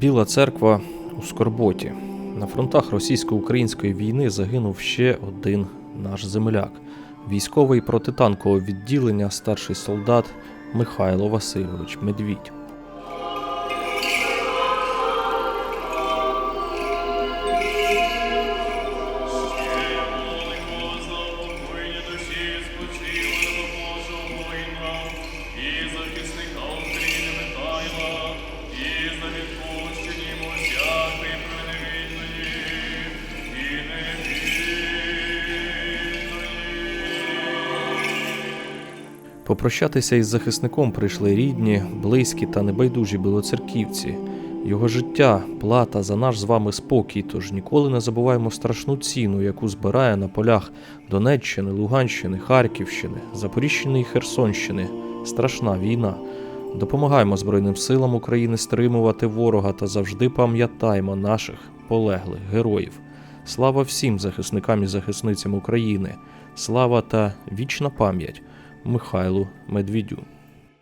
Біла церква у Скорботі. На фронтах російсько-української війни загинув ще один наш земляк. Військовий протитанкового відділення, старший солдат Михайло Васильович Медвідь. І захисника України Попрощатися із захисником прийшли рідні, близькі та небайдужі білоцерківці. Його життя плата за наш з вами спокій, тож ніколи не забуваємо страшну ціну, яку збирає на полях Донеччини, Луганщини, Харківщини, Запоріжщини і Херсонщини. Страшна війна. Допомагаємо Збройним силам України стримувати ворога та завжди пам'ятаємо наших полеглих героїв. Слава всім захисникам і захисницям України! Слава та вічна пам'ять Михайлу Медвідю.